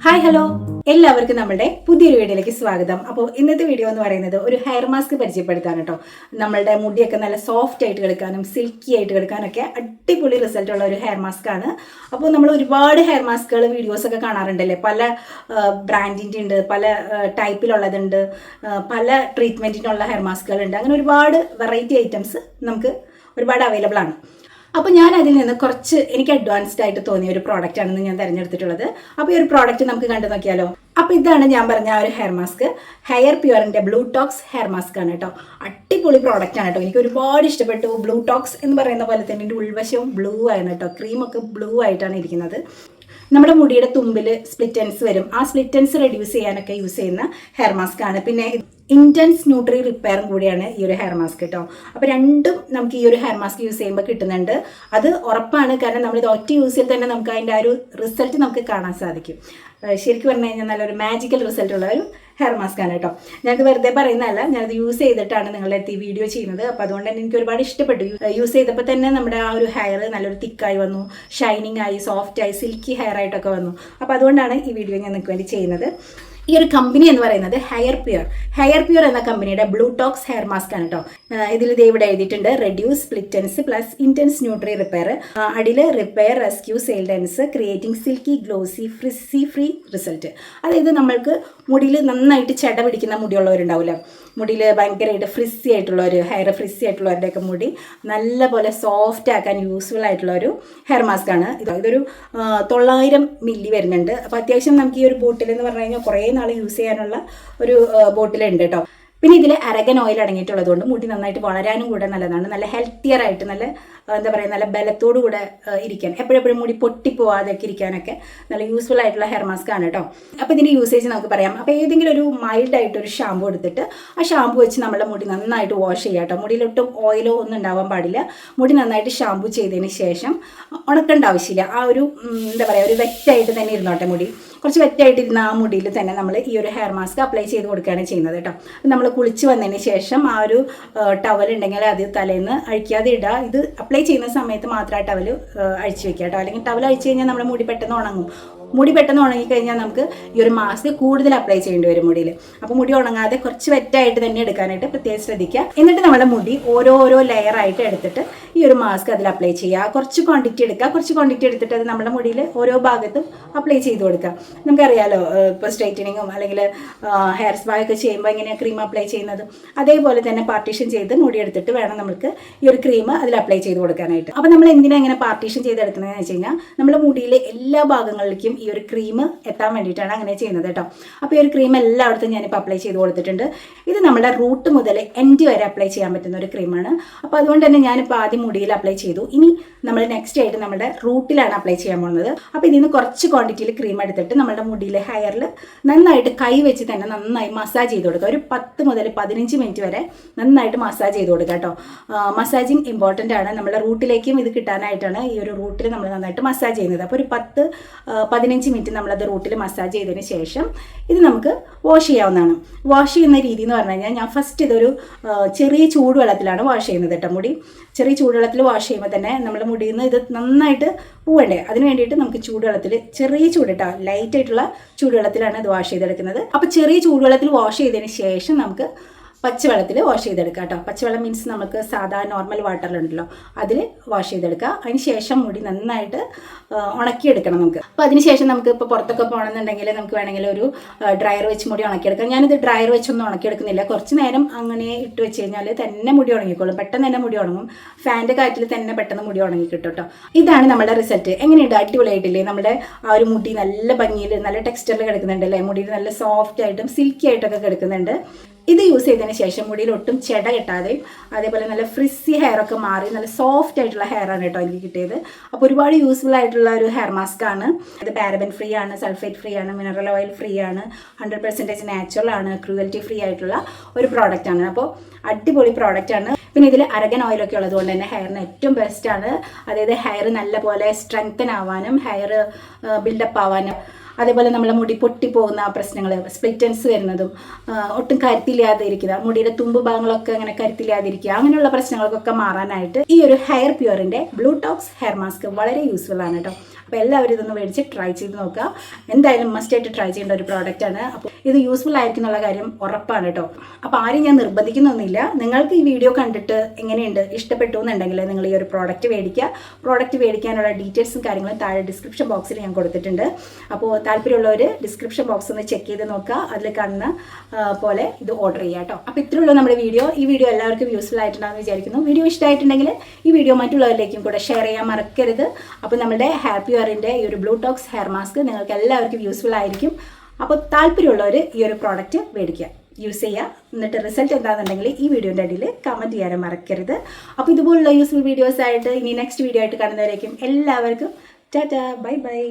Hi hello എല്ലാവർക്കും നമ്മുടെ പുതിയൊരു വീഡിയോയിലേക്ക് സ്വാഗതം. അപ്പോൾ ഇന്നത്തെ വീഡിയോ എന്ന് പറയുന്നത് ഒരു ഹെയർ മാസ്ക് പരിചയപ്പെടുത്താൻ കേട്ടോ. നമ്മളുടെ മുടിയൊക്കെ നല്ല സോഫ്റ്റ് ആയിട്ട് കിടക്കാനും സിൽക്കി ആയിട്ട് കിടക്കാനൊക്കെ അടിപൊളി റിസൾട്ട് ഉള്ള ഒരു ഹെയർ മാസ്ക് ആണ്. അപ്പോൾ നമ്മൾ ഒരുപാട് ഹെയർ മാസ്കുകൾ വീഡിയോസൊക്കെ കാണാറുണ്ടല്ലേ? പല ബ്രാൻഡിന്റെ ഉണ്ട് പല ടൈപ്പിലുള്ളതുണ്ട് പല ട്രീറ്റ്മെന്റിനുള്ള ഹെയർ മാസ്കുകൾ ഉണ്ട് അങ്ങനെ ഒരുപാട് വെറൈറ്റി ഐറ്റംസ് നമുക്ക് ഒരുപാട് അവൈലബിൾ ആണ്. അപ്പോൾ ഞാൻ അതിൽ നിന്ന് കുറച്ച് എനിക്ക് അഡ്വാൻസ്ഡ് ആയിട്ട് തോന്നിയ ഒരു പ്രോഡക്റ്റ് ആണെന്ന് ഞാൻ തിരഞ്ഞെടുത്തിട്ടുള്ളത്. അപ്പോൾ ഈ ഒരു പ്രോഡക്റ്റ് നമുക്ക് കണ്ടു നോക്കിയാലോ? അപ്പോൾ ഇതാണ് ഞാൻ പറഞ്ഞ ആ ഒരു ഹെയർ മാസ്ക് ഹെയർ പ്യുവറിന്റെ ബ്ലൂ ടോക്സ് ഹെയർ മാസ്ക് ആണ് കേട്ടോ. അടിപൊളി പ്രോഡക്റ്റ് ആണ് കേട്ടോ. എനിക്ക് ഒരുപാട് ഇഷ്ടപ്പെട്ടു ബ്ലൂ ടോക്സ് എന്ന് പറയുന്ന പോലെ തന്നെ എന്റെ ഉൾവശവും ബ്ലൂ ആയിരുന്നു കേട്ടോ. ക്രീമൊക്കെ ബ്ലൂ ആയിട്ടാണ് ഇരിക്കുന്നത്. നമ്മുടെ മുടിയുടെ തുമ്പിൽ സ്പ്ലിറ്റൻസ് വരും. ആ സ്പ്ലിറ്റൻസ് റെഡ്യൂസ് ചെയ്യാനൊക്കെ യൂസ് ചെയ്യുന്ന ഹെയർ മാസ്ക് ആണ്. പിന്നെ ഇന്റൻസ് ന്യൂട്രി റിപ്പയറും കൂടിയാണ് ഈ ഒരു ഹെയർ മാസ്ക് കേട്ടോ അപ്പോൾ രണ്ടും നമുക്ക് ഈ ഒരു ഹെയർ മാസ്ക് യൂസ് ചെയ്യുമ്പോൾ കിട്ടുന്നുണ്ട്. അത് ഉറപ്പാണ്. കാരണം നമ്മൾ ഇത് ഒറ്റ യൂസിൽ തന്നെ നമുക്ക് അതിന്റെ ആ ഒരു റിസൾട്ട് നമുക്ക് കാണാൻ സാധിക്കും. ശരിക്കും പറഞ്ഞു കഴിഞ്ഞാൽ നല്ലൊരു മാജിക്കൽ റിസൾട്ട് ഉള്ള ഒരു ഹെയർ മാസ്ക് ആണ് കേട്ടോ ഞാനത് വെറുതെ പറയുന്നതല്ല. ഞാനത് യൂസ് ചെയ്തിട്ടാണ് നിങ്ങളുടെ അടുത്ത് ഈ വീഡിയോ ചെയ്യുന്നത്. അപ്പോൾ അതുകൊണ്ട് തന്നെ എനിക്ക് ഒരുപാട് ഇഷ്ടപ്പെട്ടു. യൂസ് ചെയ്തപ്പോൾ തന്നെ നമ്മുടെ ആ ഒരു ഹെയർ നല്ലൊരു തിക്കായി വന്നു. ഷൈനിങ് ആയി സോഫ്റ്റ് ആയി സിൽക്കി ഹെയർ ആയിട്ടൊക്കെ വന്നു. അപ്പോൾ അതുകൊണ്ടാണ് ഈ വീഡിയോ ഞാൻ നിങ്ങൾക്ക് വേണ്ടി ചെയ്യുന്നത്. ഈ ഒരു കമ്പനി എന്ന് പറയുന്നത് ഹെയർ പ്യൂർ ഹെയർ പ്യൂർ എന്ന കമ്പനിയുടെ ബ്ലൂ ടോക്സ് ഹെയർ മാസ്ക് ആണ് കേട്ടോ ഇതിൽ ഇത് ഇവിടെ എഴുതിയിട്ടുണ്ട് reduce split ends plus intense nutri repair അടിയിൽ repair rescue sealed ends creating silky glossy frizzy free result അതായത് നമ്മൾക്ക് മുടിയിൽ നന്നായിട്ട് ചെട പിടിക്കുന്ന മുടിയുള്ളവരുണ്ടാവില്ല മുടിയിൽ ഭയങ്കരമായിട്ട് ഫ്രിസി ആയിട്ടുള്ള ഒരു ഹെയർ ഫ്രിസി ആയിട്ടുള്ളവരുടെയൊക്കെ മുടി നല്ലപോലെ സോഫ്റ്റ് ആക്കാൻ യൂസ്ഫുൾ ആയിട്ടുള്ള ഒരു ഹെയർ മാസ്ക് ആണ് ഇതൊരു തൊള്ളായിരം മില്ലി വരുന്നുണ്ട്. അപ്പോൾ അത്യാവശ്യം നമുക്ക് ഈ ഒരു ബോട്ടിൽ എന്ന് പറഞ്ഞു കഴിഞ്ഞാൽ കുറേ നാൾ യൂസ് ചെയ്യാനുള്ള ഒരു ബോട്ടിലുണ്ട് കേട്ടോ പിന്നെ ഇതിൽ അരകൻ ഓയിൽ അടങ്ങിയിട്ടുള്ളത് കൊണ്ട് മുടി നന്നായിട്ട് വളരാനും കൂടെ നല്ലതാണ്. നല്ല ഹെൽത്തിയർ ആയിട്ട് നല്ല എന്താ പറയുക നല്ല ബലത്തോടു കൂടെ ഇരിക്കാൻ എപ്പോഴെപ്പോഴും മുടി പൊട്ടിപ്പോവാതെയൊക്കെ ഇരിക്കാനൊക്കെ നല്ല യൂസ്ഫുൾ ആയിട്ടുള്ള ഹെയർ മാസ്ക് ആണ് കേട്ടോ അപ്പോൾ ഇതിന്റെ യൂസേജ് നമുക്ക് പറയാം. അപ്പോൾ ഏതെങ്കിലും ഒരു മൈൽഡ് ആയിട്ട് ഒരു ഷാമ്പു എടുത്തിട്ട് ആ ഷാമ്പു വെച്ച് നമ്മുടെ മുടി നന്നായിട്ട് വാഷ് ചെയ്യുക കേട്ടോ മുടിയിലൊട്ടും ഓയിലോ ഒന്നും ഉണ്ടാവാൻ പാടില്ല. മുടി നന്നായിട്ട് ഷാമ്പു ചെയ്തതിന് ശേഷം ഉണക്കേണ്ട ആവശ്യമില്ല. ആ ഒരു എന്താ പറയുക ഒരു വെറ്റായിട്ട് തന്നെ ഇരുന്നോട്ടെ മുടി. കുറച്ച് വെറ്റായിട്ടിരുന്ന ആ മുടിയിൽ തന്നെ നമ്മൾ ഈ ഒരു ഹെയർ മാസ്ക് അപ്ലൈ ചെയ്ത് കൊടുക്കുകയാണ് ചെയ്യുന്നത് കേട്ടോ. നമ്മൾ കുളിച്ച് വന്നതിന് ശേഷം ആ ഒരു ടവൽ ഉണ്ടെങ്കിൽ അത് തലേന്ന് അഴിക്കാതെ ഇടുക. ഇത് അപ്ലൈ ചെയ്യുന്ന സമയത്ത് മാത്രം ആ ടവൽ അഴിച്ച് വെക്കുക കേട്ടോ. അല്ലെങ്കിൽ ടവൽ അഴിച്ച് കഴിഞ്ഞാൽ നമ്മുടെ മുടി പെട്ടെന്ന് ഉണങ്ങും. മുടി പെട്ടെന്ന് ഉണങ്ങിക്കഴിഞ്ഞാൽ നമുക്ക് ഈ ഒരു മാസ്ക് കൂടുതൽ അപ്ലൈ ചെയ്യേണ്ടി വരും മുടിയിൽ. അപ്പോൾ മുടി ഉണങ്ങാതെ കുറച്ച് വെറ്റായിട്ട് തന്നെ എടുക്കാനായിട്ട് പ്രത്യേകം ശ്രദ്ധിക്കുക. എന്നിട്ട് നമ്മുടെ മുടി ഓരോരോ ലെയർ ആയിട്ട് എടുത്തിട്ട് ഈ ഒരു മാസ്ക് അതിൽ അപ്ലൈ ചെയ്യുക. കുറച്ച് ക്വാണ്ടിറ്റി എടുക്കുക. കുറച്ച് ക്വാണ്ടിറ്റി എടുത്തിട്ട് അത് നമ്മുടെ മുടിയിൽ ഓരോ ഭാഗത്തും അപ്ലൈ ചെയ്ത് കൊടുക്കുക. നമുക്കറിയാലോ ഇപ്പോൾ സ്ട്രൈറ്റനിങ്ങും അല്ലെങ്കിൽ ഹെയർ സ്പാ ഒക്കെ ചെയ്യുമ്പോൾ എങ്ങനെയാണ് ക്രീം അപ്ലൈ ചെയ്യുന്നത്? അതേപോലെ തന്നെ പാർട്ടീഷൻ ചെയ്ത് മുടി എടുത്തിട്ട് വേണം നമുക്ക് ഈ ഒരു ക്രീം അതിൽ അപ്ലൈ ചെയ്ത് കൊടുക്കാനായിട്ട്. അപ്പോൾ നമ്മൾ എന്തിനാണ് ഇങ്ങനെ പാർട്ടീഷൻ ചെയ്തെടുക്കുന്നതെന്ന് വെച്ച് കഴിഞ്ഞാൽ നമ്മുടെ മുടിയിലെ എല്ലാ ഭാഗങ്ങളിലേക്കും ഒരു ക്രീം എത്താൻ വേണ്ടിയിട്ടാണ് അങ്ങനെ ചെയ്യുന്നത് കേട്ടോ. അപ്പോൾ ഈ ഒരു ക്രീം എല്ലായിടത്തും ഞാനിപ്പോൾ അപ്ലൈ ചെയ്ത് കൊടുത്തിട്ടുണ്ട്. ഇത് നമ്മുടെ റൂട്ട് മുതൽ എൻഡ് വരെ അപ്ലൈ ചെയ്യാൻ പറ്റുന്ന ഒരു ക്രീമാണ് അപ്പോൾ അതുകൊണ്ട് തന്നെ ഞാനിപ്പോൾ ആദ്യം മുടിയിൽ അപ്ലൈ ചെയ്തു. ഇനി നമ്മൾ നെക്സ്റ്റ് ആയിട്ട് നമ്മുടെ റൂട്ടിലാണ് അപ്ലൈ ചെയ്യാൻ പോകുന്നത്. അപ്പോൾ ഇതിൽ നിന്ന് കുറച്ച് ക്വാണ്ടിറ്റിയിൽ ക്രീം എടുത്തിട്ട് നമ്മുടെ മുടിയിലെ ഹെയറിൽ നന്നായിട്ട് കൈ വെച്ച് തന്നെ നന്നായി മസാജ് ചെയ്ത് കൊടുക്കുക. ഒരു പത്ത് മുതൽ പതിനഞ്ച് മിനിറ്റ് വരെ നന്നായിട്ട് മസാജ് ചെയ്ത് കൊടുക്കുക കേട്ടോ. മസാജിങ് ഇമ്പോർട്ടന്റ് ആണ്. നമ്മുടെ റൂട്ടിലേക്കും ഇത് കിട്ടാനായിട്ടാണ് ഈ ഒരു റൂട്ടിൽ നമ്മൾ നന്നായിട്ട് മസാജ് ചെയ്യുന്നത്. അപ്പോൾ ഒരു പത്ത് ആ, പതിനഞ്ച് മിനിറ്റ് നമ്മളത് റൂട്ടിൽ മസാജ് ചെയ്തതിന് ശേഷം ഇത് നമുക്ക് വാഷ് ചെയ്യാവുന്നതാണ്. വാഷ് ചെയ്യുന്ന രീതി എന്ന് പറഞ്ഞു കഴിഞ്ഞാൽ ഞാൻ ഫസ്റ്റ് ഇതൊരു ചെറിയ ചൂടുവെള്ളത്തിലാണ് വാഷ് ചെയ്യുന്നത് കേട്ടോ മുടി. ചെറിയ ചൂടുവെള്ളത്തിൽ വാഷ് ചെയ്യുമ്പോൾ തന്നെ നമ്മുടെ മുടിയിൽ നിന്ന് ഇത് നന്നായിട്ട് പോവണ്ടേ? അതിന് വേണ്ടിയിട്ട് നമുക്ക് ചൂടുവെള്ളത്തിൽ ചെറിയ ചൂടിട്ടാ ലൈറ്റ് ആയിട്ടുള്ള ചൂടുവെള്ളത്തിലാണ് ഇത് വാഷ് ചെയ്തെടുക്കുന്നത്. അപ്പോൾ ചെറിയ ചൂടുവെള്ളത്തിൽ വാഷ് ചെയ്തതിന് ശേഷം നമുക്ക് പച്ചവെള്ളത്തിൽ വാഷ് ചെയ്തെടുക്കുക കേട്ടോ. പച്ചവെള്ളം മീൻസ് നമുക്ക് സാധാ നോർമൽ വാട്ടറിലുണ്ടല്ലോ അതിൽ വാഷ് ചെയ്തെടുക്കുക. അതിന് ശേഷം മുടി നന്നായിട്ട് ഉണക്കിയെടുക്കണം നമുക്ക്. അപ്പോൾ അതിന് ശേഷം നമുക്ക് ഇപ്പോൾ പുറത്തൊക്കെ പോകണമെന്നുണ്ടെങ്കിൽ നമുക്ക് വേണമെങ്കിൽ ഒരു ഡ്രയർ വെച്ച് മുടി ഉണക്കിയെടുക്കാം. ഞാനിത് ഡ്രയർ വെച്ചൊന്നും ഉണക്കിയെടുക്കുന്നില്ല. കുറച്ച് നേരം അങ്ങനെ ഇട്ട് വെച്ച് കഴിഞ്ഞാൽ തന്നെ മുടി ഉണങ്ങിക്കോളും. പെട്ടെന്ന് തന്നെ മുടി ഉണങ്ങും. ഫാന്റെ കാറ്റിൽ തന്നെ പെട്ടെന്ന് മുടി ഉണങ്ങി കിട്ടും. കേട്ടോ ഇതാണ് നമ്മുടെ റിസൾട്ട് എങ്ങനെയുണ്ട്? അടിപൊളിയായിട്ടില്ലേ? നമ്മുടെ ആ ഒരു മുടി നല്ല ഭംഗിയിൽ നല്ല ടെക്സ്ചറിൽ കിടക്കുന്നുണ്ട് അല്ലേ? മുടിയിൽ നല്ല സോഫ്റ്റ് ആയിട്ടും സിൽക്കി ആയിട്ടൊക്കെ കിടക്കുന്നുണ്ട്. ഇത് യൂസ് ചെയ്തതിന് ശേഷം മുടിയിൽ ഒട്ടും ചെട കെട്ടാതെയും അതേപോലെ നല്ല ഫ്രിസ്സി ഹെയർ ഒക്കെ മാറി നല്ല സോഫ്റ്റ് ആയിട്ടുള്ള ഹെയർ ആണ് കേട്ടോ എനിക്ക് കിട്ടിയത്. അപ്പോൾ ഒരുപാട് യൂസ്ഫുൾ ആയിട്ടുള്ള ഒരു ഹെയർ മാസ്ക് ആണ്. ഇത് പാരബൻ ഫ്രീ ആണ് സൾഫേറ്റ് ഫ്രീ ആണ് മിനറൽ ഓയിൽ ഫ്രീ ആണ് ഹൺഡ്രഡ് പെർസെന്റേജ് നാച്ചുറൽ ആണ് ക്രൂവൽറ്റി ഫ്രീ ആയിട്ടുള്ള ഒരു പ്രോഡക്റ്റ് ആണ്. അപ്പോൾ അടിപൊളി പ്രോഡക്റ്റ് ആണ്. പിന്നെ ഇതിൽ അരകൻ ഓയിലൊക്കെ ഉള്ളത് കൊണ്ട് തന്നെ ഹെയറിന് ഏറ്റവും ബെസ്റ്റ് ആണ്. അതായത് ഹെയർ നല്ലപോലെ സ്ട്രെങ്തൻ ആവാനും ഹെയർ ബിൽഡപ്പ് ആവാനും. അതേപോലെ നമ്മളെ മുടി പൊട്ടിപ്പോകുന്ന പ്രശ്നങ്ങൾ സ്പ്ലിറ്റൻസ് വരുന്നതും ഒട്ടും കരുത്തില്ലാതെ ഇരിക്കുക മുടിയുടെ തുമ്പ് ഭാഗങ്ങളൊക്കെ അങ്ങനെ കരുത്തില്ലാതിരിക്കുക അങ്ങനെയുള്ള പ്രശ്നങ്ങൾക്കൊക്കെ മാറാനായിട്ട് ഈ ഒരു ഹെയർ പ്യൂറിന്റെ ബ്ലൂടോക്സ് ഹെയർ മാസ്ക് വളരെ യൂസ്ഫുൾ ആണ് കേട്ടോ അപ്പോൾ എല്ലാവരും ഇതൊന്ന് മേടിച്ച് ട്രൈ ചെയ്ത് നോക്കുക എന്തായാലും മസ്റ്റ് ആയിട്ട് ട്രൈ ചെയ്യേണ്ട ഒരു പ്രോഡക്റ്റാണ് അപ്പോൾ ഇത് യൂസ്ഫുൾ ആയിരിക്കും എന്നുള്ള കാര്യം ഉറപ്പാണ് കേട്ടോ അപ്പോൾ ആരും ഞാൻ നിർബന്ധിക്കുന്നൊന്നുമില്ല. നിങ്ങൾക്ക് ഈ വീഡിയോ കണ്ടിട്ട് എങ്ങനെയുണ്ട് ഇഷ്ടപ്പെട്ടു എന്നുണ്ടെങ്കിൽ നിങ്ങൾ ഈ ഒരു പ്രോഡക്റ്റ് മേടിക്കുക. പ്രോഡക്റ്റ് മേടിക്കാനുള്ള ഡീറ്റെയിൽസും കാര്യങ്ങളും താഴെ ഡിസ്ക്രിപ്ഷൻ ബോക്സിൽ ഞാൻ കൊടുത്തിട്ടുണ്ട്. അപ്പോൾ താല്പര്യമുള്ളവർ ഡിസ്ക്രിപ്ഷൻ ബോക്സ് ഒന്ന് ചെക്ക് ചെയ്ത് നോക്കുക. അതിൽ കാണുന്ന പോലെ ഇത് ഓർഡർ ചെയ്യുക കേട്ടോ അപ്പോൾ ഇത്രയുള്ളൂ നമ്മുടെ വീഡിയോ ഈ വീഡിയോ എല്ലാവർക്കും യൂസ്ഫുൾ ആയിട്ടുണ്ടാകുമെന്ന് വിചാരിക്കുന്നു. വീഡിയോ ഇഷ്ടമായിട്ടുണ്ടെങ്കിൽ ഈ വീഡിയോ മറ്റുള്ളവരിലേക്കും കൂടെ ഷെയർ ചെയ്യാൻ മറക്കരുത്. അപ്പോൾ നമ്മുടെ ഹാപ്പി വെയറിന്റെ ഈ ഒരു ബ്ലൂടോക്സ് ഹെയർ മാസ്ക് നിങ്ങൾക്ക് എല്ലാവർക്കും യൂസ്ഫുൾ ആയിരിക്കും. അപ്പോൾ താല്പര്യമുള്ളവർ ഈ ഒരു പ്രോഡക്റ്റ് മേടിക്കുക. യൂസ് ചെയ്യുക. എന്നിട്ട് റിസൾട്ട് എന്താണെന്നുണ്ടെങ്കിൽ ഈ വീഡിയോന്റെ അടിയിൽ കമന്റ് ചെയ്യാനും മറക്കരുത്. അപ്പോൾ ഇതുപോലുള്ള യൂസ്ഫുൾ വീഡിയോസ് ആയിട്ട് ഇനി നെക്സ്റ്റ് വീഡിയോ ആയിട്ട് കാണുന്നവരേക്കും എല്ലാവർക്കും ടാറ്റാ ബൈ ബൈ